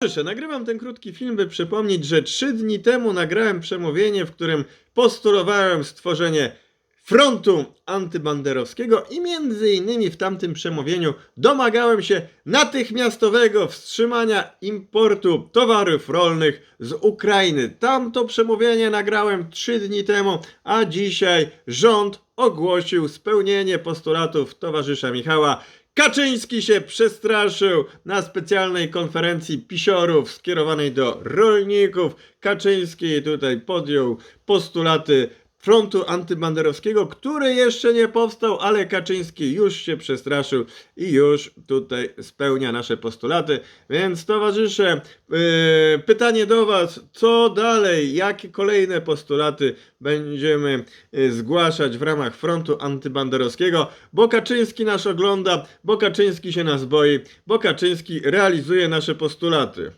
Towarzysze, nagrywam ten krótki film, by przypomnieć, że trzy dni temu nagrałem przemówienie, w którym postulowałem stworzenie frontu antybanderowskiego i między innymi w tamtym przemówieniu domagałem się natychmiastowego wstrzymania importu towarów rolnych z Ukrainy. Tamto przemówienie nagrałem trzy dni temu, a dzisiaj rząd ogłosił spełnienie postulatów towarzysza Michała. Kaczyński się przestraszył na specjalnej konferencji pisiorów skierowanej do rolników. Kaczyński tutaj podjął postulaty frontu antybanderowskiego, który jeszcze nie powstał, ale Kaczyński już się przestraszył i już tutaj spełnia nasze postulaty. Więc towarzysze, yy, pytanie do Was, co dalej? Jakie kolejne postulaty będziemy yy, zgłaszać w ramach frontu antybanderowskiego? Bo Kaczyński nas ogląda, bo Kaczyński się nas boi, bo Kaczyński realizuje nasze postulaty.